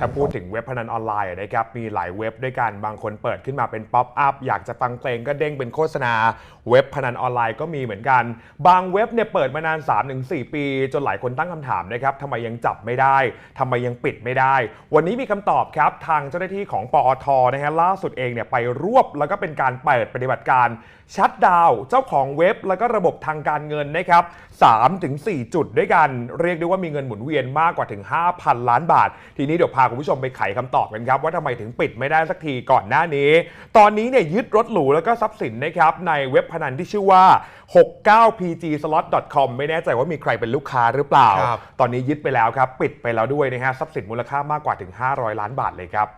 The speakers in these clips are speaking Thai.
ถ้าพูดถึงเว็บพนันออนไลน์นะครับ มีหลายเว็บด้วยกัน บางคนเปิดขึ้นมาเป็นป๊อปอัพ อยากจะฟังเพลงก็เด้งเป็นโฆษณา เว็บพนันออนไลน์ก็มีเหมือนกัน บางเว็บเนี่ยเปิดมานาน 3-4 ปี จนหลายคนตั้งคำถามนะครับทำไมยังจับไม่ได้ทำไมยังปิดไม่ได้ วันนี้มีคำตอบครับ ทางเจ้าหน้าที่ของปอทนะฮะล่าสุดเองเนี่ยไปรวบแล้วก็เป็นการเปิดปฏิบัติการชัดดาวเจ้าของเว็บ แล้วก็ระบบทางการเงินนะครับ3-4 จุดด้วยกัน เรียกได้ว่ามีเงินหมุนเวียนมากกว่าถึง 5,000 ล้านบาท ทีนี้เดี๋ยวพาคุณผู้ชมไปไขคำตอบกันครับว่าทำไมถึงปิดไม่ได้สักทีก่อนหน้านี้ ตอนนี้เนี่ยยึดรถหรูแล้วก็ทรัพย์สินนะครับในเว็บพนันที่ชื่อว่า 69pgslot.com ไม่แน่ใจว่ามีใครเป็นลูกค้าหรือเปล่าครับตอนนี้ยึดไปแล้วครับ ปิดไปแล้วด้วยนะฮะทรัพย์สินมูลค่ามากกว่าถึง 500 ล้านบาทเลยครับ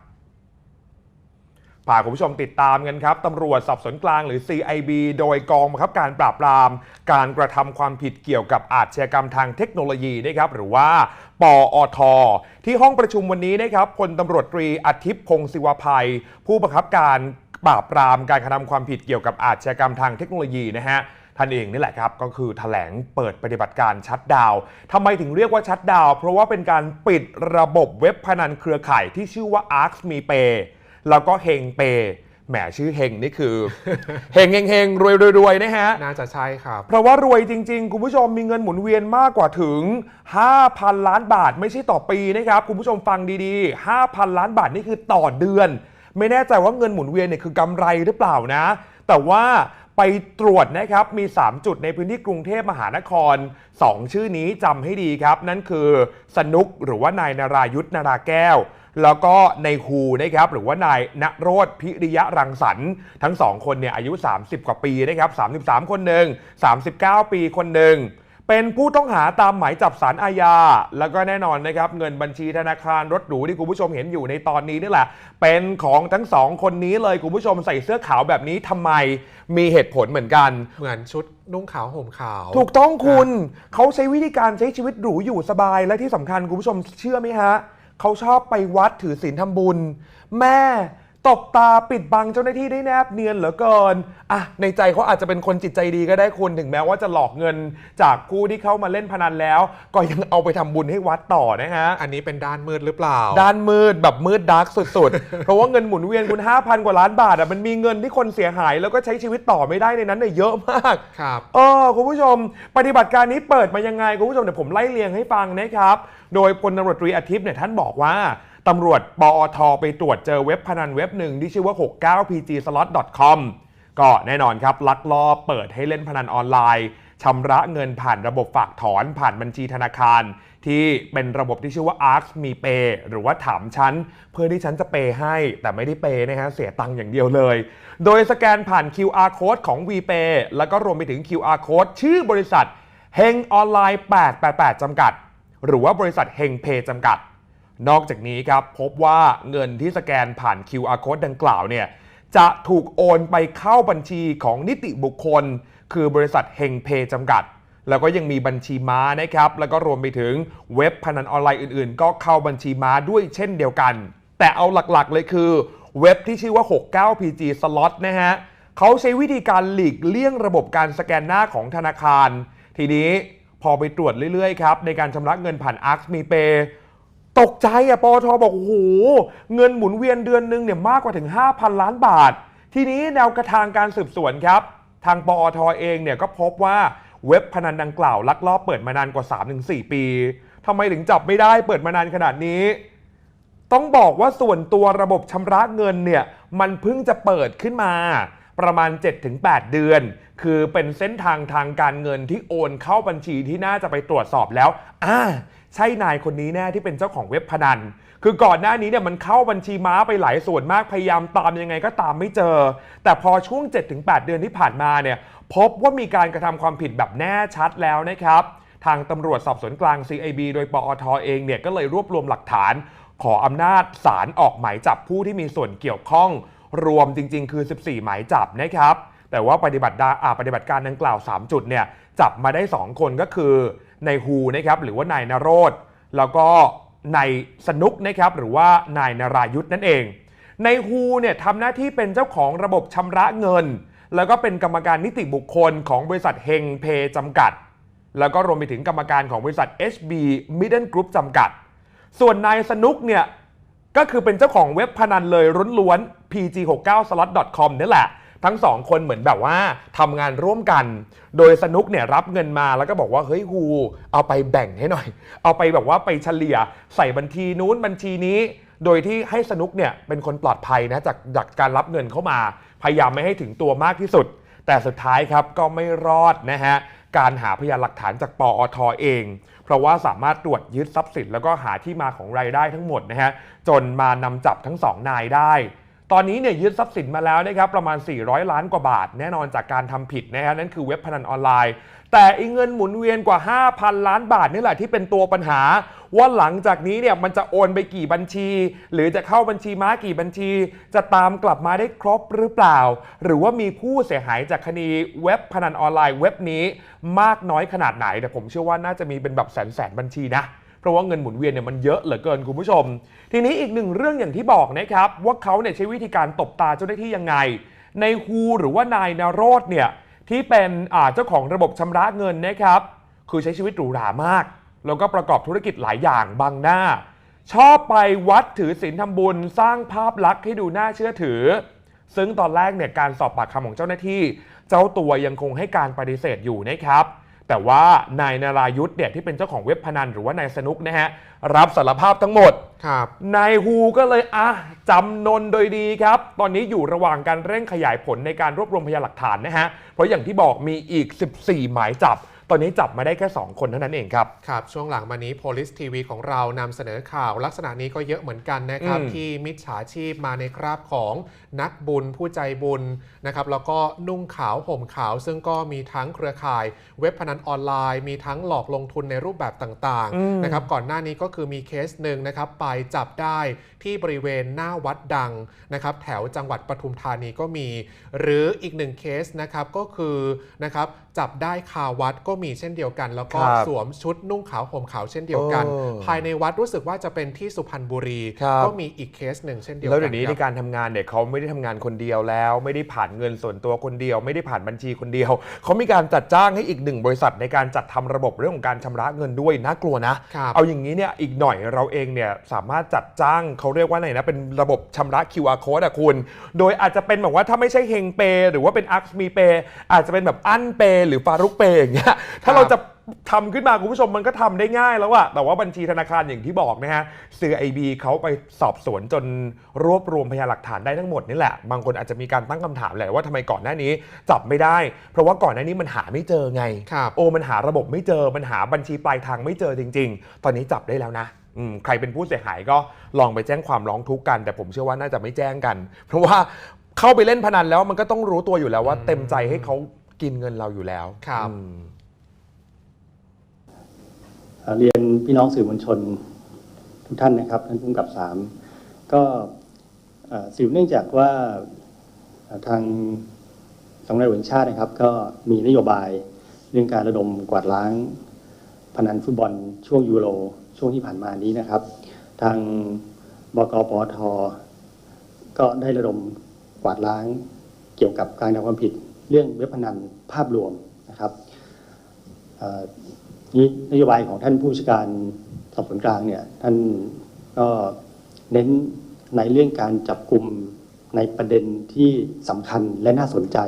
พาคุณผู้ชมติดตามกันครับตำรวจสอบสวนกลางหรือ CIB โดยกองบังคับการปราบปราม การกระทำความผิดเกี่ยวกับอาชญากรรมทางเทคโนโลยีนะครับหรือว่าปอท ที่ห้องประชุมวันนี้นะครับพลตำรวจตรีอาทิตย์พงศิวภัย ผู้บังคับการปราบปรามการกระทำความผิดเกี่ยวกับอาชญากรรมทางเทคโนโลยีนะฮะท่านเองนี่แหละครับ ก็คือถแถลงเปิดปฏิบัติการชัดดาวทำไมถึงเรียกว่าชัดดาว เพราะว่าเป็นการปิดระบบเว็บพนันเครือข่ายที่ชื่อว่า Arx Me Pay แล้วก็เฮงเปแหมชื่อเฮงนี่คือเฮงเฮงเฮงรวยรวยรวยนะฮะ น่าจะใช่ครับ เพราะว่ารวยจริง ๆ คุณผู้ชมมีเงินหมุนเวียนมากกว่าถึง 5,000 ล้านบาทไม่ใช่ต่อปีนะครับ คุณผู้ชมฟังดีๆ 5,000 ล้านบาทนี่คือต่อเดือน ไม่แน่ใจว่าเงินหมุนเวียนเนี่ยคือกำไรหรือเปล่านะ แต่ว่าไปตรวจนะครับมี 3 จุดในพื้นที่กรุงเทพมหานคร 2 ชื่อนี้จำให้ดีครับ นั่นคือสนุกหรือว่านายนารายุทธนาราแก้ว แล้วก็ในฮูนะครับหรือว่านายณโรธพิริยะรังสรรค์ทั้งสองคนเนี่ยอายุ 30 กว่าปีนะครับ33 คนหนึ่ง39 ปีคนหนึ่งเป็นผู้ต้องหาตามหมายจับสารอาญา แล้วก็แน่นอนนะครับ เงินบัญชีธนาคารรถหรูที่คุณผู้ชมเห็นอยู่ในตอนนี้นี่แหละ เป็นของทั้งสองคนนี้เลยคุณผู้ชมใส่เสื้อขาวแบบนี้ทำไมมีเหตุผลเหมือนกัน เหมือนชุดนุ่งขาวห่มขาว ถูกต้องคุณ เขาใช้วิธีการใช้ชีวิตหรูอยู่สบายและที่สำคัญคุณผู้ชมเชื่อไหมฮะ เขาชอบไปวัดถือศีลทำบุญ แม่ ตบตาปิดบังเจ้าหน้าที่ได้แนบเนียนเหลือเกินอะในใจเขาอาจจะเป็นคนจิตใจดีก็ได้คุณถึงแม้ว่าจะหลอกเงิน จากผู้ที่เข้ามาเล่นพนันแล้ว ก็ยังเอาไปทำบุญให้วัดต่อนะฮะ อันนี้เป็นด้านมืดหรือเปล่า ด้านมืดแบบมืดดาร์กสุดๆ เพราะว่าเงินหมุนเวียนคุณ 5,000 กว่าล้านบาทอะมันมีเงินที่คนเสียหาย แล้วก็ใช้ชีวิตต่อไม่ได้ในนั้นเนี่ยเยอะมากครับเออคุณผู้ชม ปฏิบัติการนี้เปิดมายังไงคุณผู้ชมเดี๋ยวผมไล่เรียงให้ฟังนะครับ โดยพลตำรวจตรีอาทิตย์เนี่ยท่านบอกว่า ตำรวจปอทไปตรวจเจอเว็บพนันเว็บหนึ่งที่ชื่อว่า 69pgslot.com ก็แน่นอนครับลักลอบเปิดให้เล่นพนันออนไลน์ชำระเงินผ่านระบบฝากถอนผ่านบัญชีธนาคาร ที่เป็นระบบที่ชื่อว่า Arx มีเปหรือว่าถามฉัน เพื่อที่ฉันจะเปย์ให้ แต่ไม่ได้เปย์นะฮะเสียตังค์อย่างเดียวเลย โดยสแกนผ่าน QR code ของ VPay แล้วก็รวมไปถึง QR code ชื่อบริษัทเฮงออนไลน์ 888 จำกัด หรือว่าบริษัทเฮงเพย์จำกัด นอกจากนี้ครับพบว่าเงินที่สแกนผ่าน QR code ดังกล่าวเนี่ยจะถูกโอนไปเข้าบัญชีของนิติบุคคล คือบริษัทเฮงเพจำกัด แล้วก็ยังมีบัญชีม้านะครับ แล้วก็รวมไปถึงเว็บพนันออนไลน์อื่นๆ ก็เข้าบัญชีม้าด้วยเช่นเดียวกัน แต่เอาหลักๆเลยคือ เว็บที่ชื่อว่า 69pg slot นะฮะเขาใช้วิธีการหลีกเลี่ยงระบบการสแกนหน้าของธนาคาร ทีนี้พอไปตรวจเรื่อยๆครับในการชำระเงินผ่าน Arx m e p a y ตกใจอะปอทบอกโอ้โหเงินหมุนเวียนเดือนหนึ่งเนี่ยมากกว่าถึง 5,000 ล้านบาท ทีนี้แนวกระทางการสืบสวนครับ ทางปอทเองเนี่ยก็พบว่าเว็บพนันดังกล่าวลักลอบเปิดมานานกว่า 3-4 ปีทำไมถึงจับไม่ได้เปิดมานานขนาดนี้ ต้องบอกว่าส่วนตัวระบบชำระเงินเนี่ยมันเพิ่งจะเปิดขึ้นมาประมาณ 7-8 เดือน คือเป็นเส้นทางทางการเงินที่โอนเข้าบัญชีที่น่าจะไปตรวจสอบแล้วอ่าใช่นายคนนี้แน่ที่เป็นเจ้าของเว็บพนัน คือก่อนหน้านี้เนี่ยมันเข้าบัญชีม้าไปหลายส่วนมากพยายามตามยังไงก็ตามไม่เจอ แต่พอช่วง 7-8 เดือนที่ผ่านมาเนี่ยพบว่ามีการกระทำความผิดแบบแน่ชัดแล้วนะครับ ทางตำรวจสอบสวนกลาง CIB โดยปอทเองเนี่ยก็เลยรวบรวมหลักฐาน ขออำนาจศาลออกหมายจับผู้ที่มีส่วนเกี่ยวข้อง รวมจริง ๆ คือ 14 หมายจับนะครับ แต่ว่าปฏิบัติดาปฏิบัติการดังกล่าว 3 จุดเนี่ยจับมาได้ 2 คนก็คือในฮูนะครับหรือว่านายนโรธแล้วก็นายสนุกนะครับหรือว่านายนารายุทธนั่นเองในฮูเนี่ยทำหน้าที่เป็นเจ้าของระบบชำระเงิน แล้วก็เป็นกรรมการนิติบุคคลของบริษัทเฮงเพจำกัด แล้วก็รวมไปถึงกรรมการของบริษัท HB Middle Group จำกัด ส่วนนายสนุกเนี่ยก็คือเป็นเจ้าของเว็บพนันเลยล้วนๆ pg69slot.com นี่แหละ ทั้งสองคนเหมือนแบบว่าทำงานร่วมกัน โดยสนุกเนี่ยรับเงินมาแล้วก็บอกว่าเฮ้ยฮูเอาไปแบ่งให้หน่อย เอาไปแบบว่าไปเฉลี่ยใส่บัญชีนู้นบัญชีนี้ โดยที่ให้สนุกเนี่ยเป็นคนปลอดภัยนะจากจากการรับเงินเข้ามา พยายามไม่ให้ถึงตัวมากที่สุด แต่สุดท้ายครับก็ไม่รอดนะฮะการหาพยานหลักฐานจากปอทเอง เพราะว่าสามารถตรวจยึดทรัพย์สินแล้วก็หาที่มาของรายได้ทั้งหมดนะฮะจนมานำจับทั้งสองนายได้ ตอนนี้เนี่ยยึดทรัพย์สินมาแล้วนะครับประมาณ 400 ล้านกว่าบาท แน่นอนจากการทำผิดนะฮะนั่นคือเว็บพนันออนไลน์ แต่อีเงินหมุนเวียนกว่า 5,000 ล้านบาทนี่แหละที่เป็นตัวปัญหา ว่าหลังจากนี้เนี่ยมันจะโอนไปกี่บัญชี หรือจะเข้าบัญชีม้ากี่บัญชี จะตามกลับมาได้ครบหรือเปล่า หรือว่ามีผู้เสียหายจากคดีเว็บพนันออนไลน์เว็บนี้มากน้อยขนาดไหนแต่ผมเชื่อว่าน่าจะมีเป็นแบบแสนแสนบัญชีนะ ราะว่าเงินหมุนเวียนเนี่ยมันเยอะเหลือเกินคุณผู้ชม ทีนี้อีกหนึ่งเรื่องอย่างที่บอกนะครับว่าเขาเนี่ยใช้วิธีการตบตาเจ้าหน้าที่ยังไง ในฮูหรือว่านายนโรธเนี่ยที่เป็นเจ้าของระบบชำระเงินนะครับคือใช้ชีวิตหรูหรามาก แล้วก็ประกอบธุรกิจหลายอย่างบางหน้า ชอบไปวัดถือศีลทำบุญสร้างภาพลักษณ์ให้ดูน่าเชื่อถือ ซึ่งตอนแรกเนี่ยการสอบปากคำของเจ้าหน้าที่ เจ้าตัวยังคงให้การปฏิเสธอยู่นะครับ แต่ว่านายนารายุทธ์เนี่ยที่เป็นเจ้าของเว็บพนันหรือว่านายสนุกนะฮะรับสารภาพทั้งหมด ครับนายฮูก็เลยอะจำนนโดยดีครับ ตอนนี้อยู่ระหว่างการเร่งขยายผลในการรวบรวมพยานหลักฐานนะฮะ เพราะอย่างที่บอกมีอีก 14 หมายจับ ตอนนี้จับมาได้แค่ 2 คนเท่านั้นเองครับครับ ช่วงหลังมานี้ Police TV ของเรานำเสนอข่าว ลักษณะนี้ก็เยอะเหมือนกันนะครับอืมที่มิจฉาชีพมาในคราบของนักบุญผู้ใจบุญนะครับแล้วก็นุ่งขาวห่มขาว ซึ่งก็มีทั้งเครือข่าย เว็บพนันออนไลน์ มีทั้งหลอกลงทุนในรูปแบบต่างอืมๆนะครับก่อนหน้านี้ก็คือมีเคสหนึ่งนะครับไปจับได้ที่บริเวณหน้าวัดดังนะครับแถวจังหวัดปทุมธานีก็มี หรืออีกหนึ่งเคสนะครับก็คือนะครับจับได้คาวัดก็มีเช่นเดียวกัน แล้วก็ครับสวมชุดนุ่งขาวห่มขาวเช่นเดียวกันโอ้ภายในวัดรู้สึกว่าจะเป็นที่สุพรรณบุรีครับก็มีอีกเคสหนึ่งเช่นเดียวกัแล้วเดี๋ยวนี้คในรับการทำงานเนี่ยเขาไม่ได้ทำงานคนเดียวแล้ว ไม่ได้ผ่านเงินส่วนตัวคนเดียว ไม่ได้ผ่านบัญชีคนเดียว เขามีการจัดจ้างให้อีกหนึ่งบริษัทในการจัดทำระบบเรื่องของการชำระเงินด้วยน่ากลัวนะครับเอาอย่างนี้เนี่ยอีกหน่อยเราเองเนี่ยสามารถจัดจ้างเขาเรียกว่าไงนะเป็นระบบชำระ QR code อะคุณ โดยอาจจะเป็นแบบว่าถ้าไม่ใช่เฮงเปหรือว่าเป็นอักมีเปอาจจะเป็นแบบอั้นเปหรือฟารุกเปอย่างเงี้ยถ้าเราจะทำขึ้นมาคุณผู้ชมมันก็ทำได้ง่ายแล้วอะแต่ว่าบัญชีธนาคารอย่างที่บอกนะฮะสื่อไอบีเขาไปสอบสวนจนรวบรวมพยานหลักฐานได้ทั้งหมดนี่แหละ บางคนอาจจะมีการตั้งคำถามแหละว่าทำไมก่อนหน้านี้จับไม่ได้ เพราะว่าก่อนหน้านี้มันหาไม่เจอไง ครับ โอ้มันหาระบบไม่เจอ มันหาบัญชีปลายทางไม่เจอจริง ๆ ตอนนี้จับได้แล้วนะอืมใครเป็นผู้เสียหายก็ลองไปแจ้งความร้องทุกข์กัน แต่ผมเชื่อว่าน่าจะไม่แจ้งกัน เพราะว่าเข้าไปเล่นพนันแล้วมันก็ต้องรู้ตัวอยู่แล้วว่า เต็มใจให้เขากินเงินเราอยู่แล้วครับ อืม เรียนพี่น้องสื่อมวลชนทุกท่านนะครับท่านผู้กำกับสามก็เอ่อสืบเนื่องจากว่าทางสำนักงานตำรวจแห่งชาตินะครับ ก็มีนโยบายเรื่องการระดมกวาดล้าง พนันฟุตบอลช่วงยูโรช่วงที่ผ่านมานี้นะครับ ทางบกปทก็ได้ระดมกวาดล้างเกี่ยวกับการทำความผิดเรื่องเว็บพนันภาพรวมนะครับ นี่นโยบายของท่านผู้บัญชการสอบสวนกลางเนี่ยท่านก็เน้นในเรื่องการจับกลุ่มในประเด็นที่สำคัญและน่าสนใจ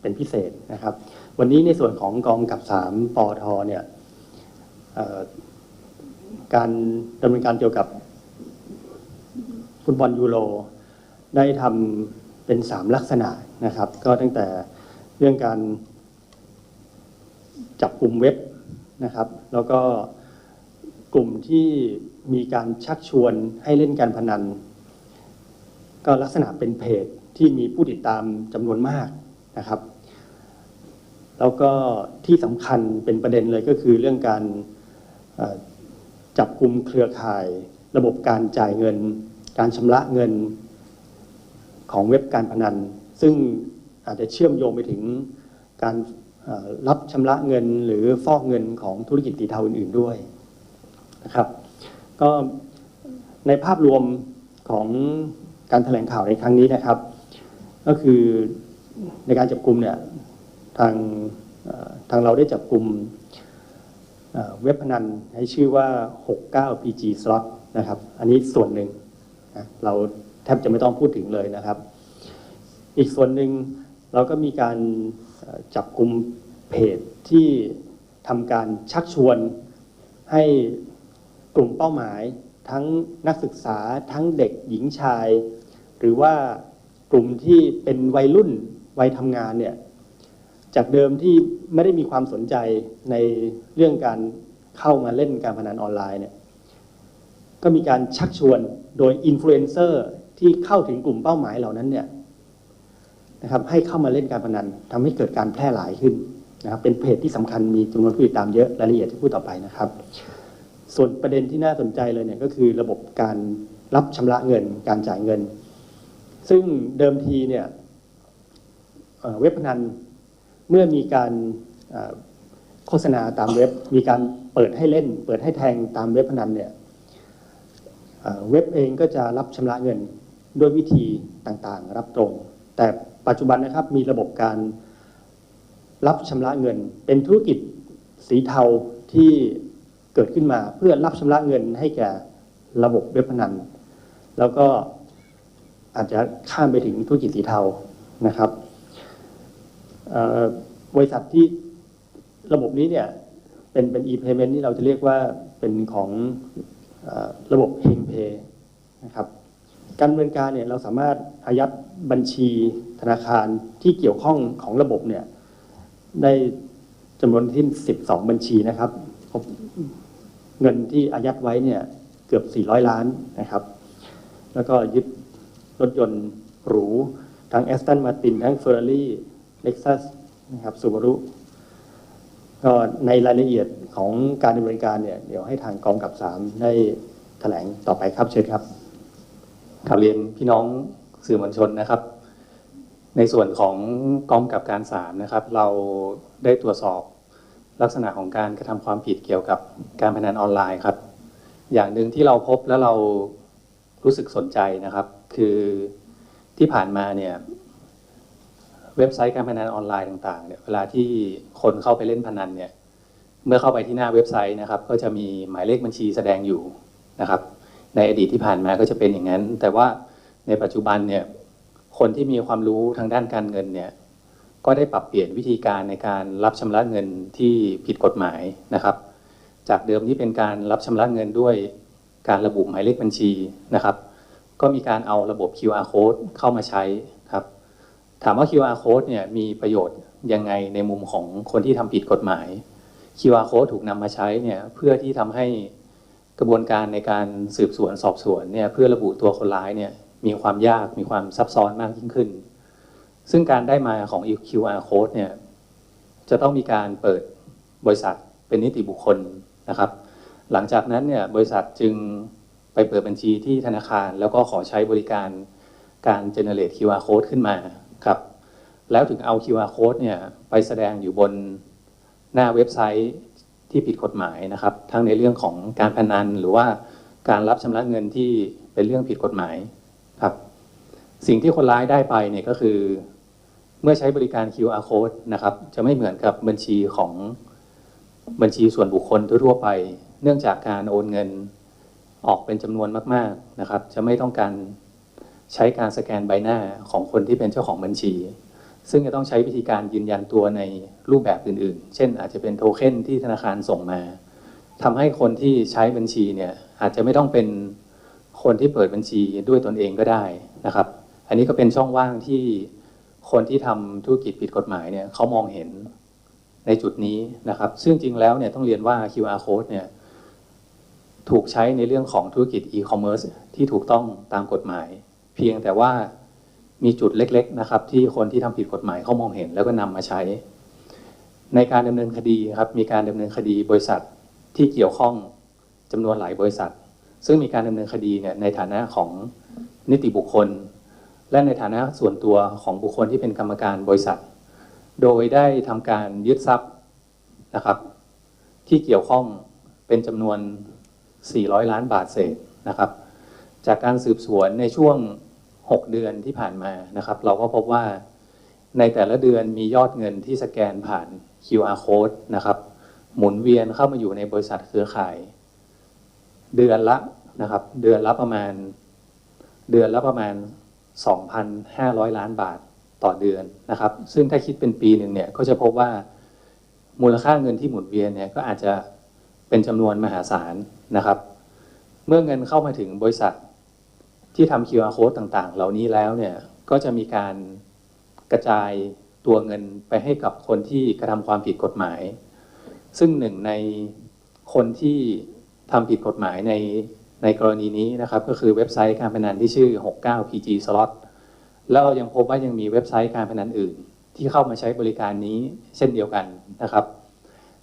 เป็นพิเศษนะครับ วันนี้ในส่วนของกองกับสามปอทเนี่ยการดำเนินการเกี่ยวกับฟุตบอลยูโรได้ทำเป็นสามลักษณะนะครับ ก็ตั้งแต่เรื่องการจับกลุ่มเว็บ นะครับ แล้วก็กลุ่มที่มีการชักชวนให้เล่นการพนัน ก็ลักษณะเป็นเพจที่มีผู้ติดตามจำนวนมากนะครับ แล้วก็ที่สำคัญเป็นประเด็นเลยก็คือเรื่องการจับกลุ่มเครือข่าย ระบบการจ่ายเงิน การชำระเงินของเว็บการพนัน ซึ่งอาจจะเชื่อมโยงไปถึงการ รับชำระเงินหรือฟอกเงินของธุรกิจสีเทาอื่น ๆด้วยนะครับ ก็ในภาพรวมของการแถลงข่าวในครั้งนี้นะครับ ก็คือในการจับกลุ่มเนี่ยทางทางเราได้จับกลุ่มเว็บพนันให้ชื่อว่า 69 PG Slot นะครับ อันนี้ส่วนหนึ่งนะเราแทบจะไม่ต้องพูดถึงเลยนะครับ อีกส่วนหนึ่งเราก็มีการ จับกลุ่มเพจที่ทำการชักชวนให้กลุ่มเป้าหมาย ทั้งนักศึกษาทั้งเด็กหญิงชาย หรือว่ากลุ่มที่เป็นวัยรุ่นวัยทำงานเนี่ยจากเดิมที่ไม่ได้มีความสนใจในเรื่องการเข้ามาเล่นการพนันออนไลน์เนี่ยก็มีการชักชวนโดยอินฟลูเอนเซอร์ที่เข้าถึงกลุ่มเป้าหมายเหล่านั้นเนี่ย นะครับให้เข้ามาเล่นการพนันทำให้เกิดการแพร่หลายขึ้นนะครับเป็นเพจที่สำคัญมีจำนวนผู้ติดตามเยอะรายละเอียดที่พูดต่อไปนะครับ ส่วนประเด็นที่น่าสนใจเลยเนี่ยก็คือระบบการรับชำระเงินการจ่ายเงิน ซึ่งเดิมทีเนี่ยเว็บพนันเมื่อมีการโฆษณาตามเว็บ มีการเปิดให้เล่น เปิดให้แทงตามเว็บพนันเนี่ยเว็บเองก็จะรับชำระเงินด้วยวิธีต่างๆ รับตรง แต่ ปัจจุบันนะครับมีระบบการรับชำระเงิน เป็นธุรกิจสีเทาที่เกิดขึ้นมาเพื่อรับชำระเงินให้แก่ระบบเว็บพนัน แล้วก็อาจจะข้ามไปถึงธุรกิจสีเทานะครับบริษัทที่ระบบนี้เนี่ยเป็นเป็น e-payment ที่เราจะเรียกว่าเป็นของอระบบเฮงเพย์นะครับ การดำเนินการเนี่ยเราสามารถอายัดบัญชีธนาคารที่เกี่ยวข้องของระบบเนี่ยได้จำนวนที่ 12 บัญชีนะครับพบเงินที่อายัดไว้เนี่ยเกือบ 400 ล้านนะครับ แล้วก็ยึดรถยนต์หรู ทั้งแอสตันมาตินทั้งเฟอร์รารี่เล็กซัสนะครับซูบารุก็ในรายละเอียดของการดำเนินการเนี่ยเดี๋ยวให้ทางกองกับสามได้แถลงต่อไปครับเชิญครับ ขับเรียนพี่น้องสื่อมวลชนนะครับ ในส่วนของกองกับการสามนะครับ เราได้ตรวจสอบลักษณะของการกระทำความผิดเกี่ยวกับการพนันออนไลน์ครับ อย่างหนึ่งที่เราพบแล้วเรารู้สึกสนใจนะครับ คือที่ผ่านมาเนี่ยเว็บไซต์การพนันออนไลน์ต่างๆเนี่ยเวลาที่คนเข้าไปเล่นพนันเนี่ยเมื่อเข้าไปที่หน้าเว็บไซต์นะครับ ก็จะมีหมายเลขบัญชีแสดงอยู่นะครับ ในอดีตที่ผ่านมาก็จะเป็นอย่างนั้น แต่ว่าในปัจจุบันเนี่ยคนที่มีความรู้ทางด้านการเงินเนี่ยก็ได้ปรับเปลี่ยนวิธีการในการรับชำระเงินที่ผิดกฎหมายนะครับ จากเดิมที่เป็นการรับชำระเงินด้วยการระบุหมายเลขบัญชีนะครับ ก็มีการเอาระบบ QR code เข้ามาใช้ครับถามว่า QR code เนี่ยมีประโยชน์ยังไงในมุมของคนที่ทำผิดกฎหมาย QR code ถูกนำมาใช้เนี่ยเพื่อที่ทำให้ กระบวนการในการสืบสวนสอบสวนเนี่ยเพื่อระบุตัวคนร้ายเนี่ยมีความยากมีความซับซ้อนมากยิ่งขึ้น ซึ่งการได้มาของ QR code เนี่ยจะต้องมีการเปิดบริษัทเป็นนิติบุคคลนะครับ หลังจากนั้นเนี่ยบริษัทจึงไปเปิดบัญชีที่ธนาคาร แล้วก็ขอใช้บริการการ generate QR code ขึ้นมาครับแล้วถึงเอา QR code เนี่ยไปแสดงอยู่บนหน้าเว็บไซต์ ที่ผิดกฎหมายนะครับ ทั้งในเรื่องของการพนันหรือว่าการรับชำระเงินที่เป็นเรื่องผิดกฎหมายครับ สิ่งที่คนร้ายได้ไปเนี่ยก็คือ เมื่อใช้บริการ QR code นะครับ จะไม่เหมือนกับบัญชีของบัญชีส่วนบุคคลทั่วไป เนื่องจากการโอนเงินออกเป็นจำนวนมาก ๆนะครับ จะไม่ต้องการใช้การสแกนใบหน้าของคนที่เป็นเจ้าของบัญชี ซึ่งจะต้องใช้วิธีการยืนยันตัวในรูปแบบอื่นๆ เช่น อาจจะเป็นโทเค็นที่ธนาคารส่งมาทำให้คนที่ใช้บัญชีเนี่ยอาจจะไม่ต้องเป็นคนที่เปิดบัญชีด้วยตนเองก็ได้นะครับ อันนี้ก็เป็นช่องว่างที่คนที่ทำธุรกิจผิดกฎหมายเนี่ยเขามองเห็นในจุดนี้นะครับ ซึ่งจริงแล้วเนี่ยต้องเรียนว่า QR code เนี่ยถูกใช้ในเรื่องของธุรกิจ e-commerce ที่ถูกต้องตามกฎหมาย เพียงแต่ว่า มีจุดเล็กๆนะครับ ที่คนที่ทำผิดกฎหมายเขามองเห็น แล้วก็นำมาใช้ ในการดำเนินคดีครับมีการดำเนินคดีบริษัทที่เกี่ยวข้องจำนวนหลายบริษัท ซึ่งมีการดำเนินคดีเนี่ยในฐานะของนิติบุคคล และในฐานะส่วนตัวของบุคคลที่เป็นกรรมการบริษัท โดยได้ทำการยึดทรัพย์นะครับ ที่เกี่ยวข้องเป็นจำนวน 400 ล้านบาทเศษนะครับ จากการสืบสวนในช่วง 6 เดือนที่ผ่านมานะครับ เราก็พบว่าในแต่ละเดือนมียอดเงินที่สแกนผ่าน QR code นะครับ หมุนเวียนเข้ามาอยู่ในบริษัทเครือข่าย เดือนละนะครับ เดือนละประมาณ เดือนละประมาณ 2,500 ล้านบาทต่อเดือนนะครับ ซึ่งถ้าคิดเป็นปีหนึ่งเนี่ยก็จะพบว่ามูลค่าเงินที่หมุนเวียนเนี่ยก็อาจจะเป็นจำนวนมหาศาลนะครับ เมื่อเงินเข้ามาถึงบริษัท ที่ทำ QR code ต่างๆ เหล่านี้แล้วเนี่ยก็จะมีการกระจายตัวเงินไปให้กับคนที่กระทำความผิดกฎหมาย ซึ่งหนึ่งในคนที่ทำผิดกฎหมายในในกรณีนี้นะครับ ก็คือเว็บไซต์การพนันที่ชื่อ 69 PG Slot แล้วเรายังพบว่ายังมีเว็บไซต์การพนันอื่น ที่เข้ามาใช้บริการนี้เช่นเดียวกันนะครับ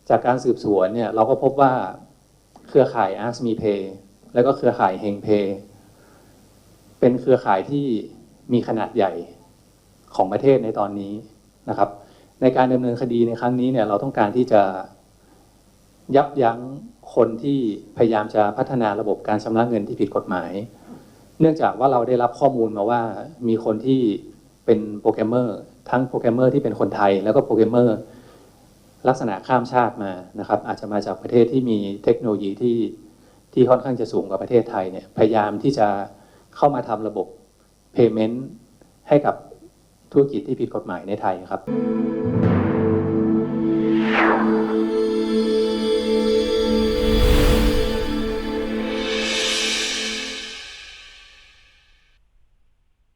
จากการสืบสวนเนี่ยเราก็พบว่าเครือข่าย a s m e Pay แล้วก็เครือข่าย Heng Pay เป็นเครือข่ายที่มีขนาดใหญ่ของประเทศในตอนนี้นะครับ ในการดำเนินคดีในครั้งนี้เนี่ยเราต้องการที่จะยับยั้งคนที่พยายามจะพัฒนาระบบการชำระเงินที่ผิดกฎหมาย เนื่องจากว่าเราได้รับข้อมูลมาว่ามีคนที่เป็นโปรแกรมเมอร์ทั้งโปรแกรมเมอร์ที่เป็นคนไทย แล้วก็โปรแกรมเมอร์ลักษณะข้ามชาติมานะครับ อาจจะมาจากประเทศที่มีเทคโนโลยีที่ที่ค่อนข้างจะสูงกว่าประเทศไทยเนี่ยพยายามที่จะ เข้ามาทำระบบ payment ให้กับธุรกิจที่ผิดกฎหมายในไทยครับ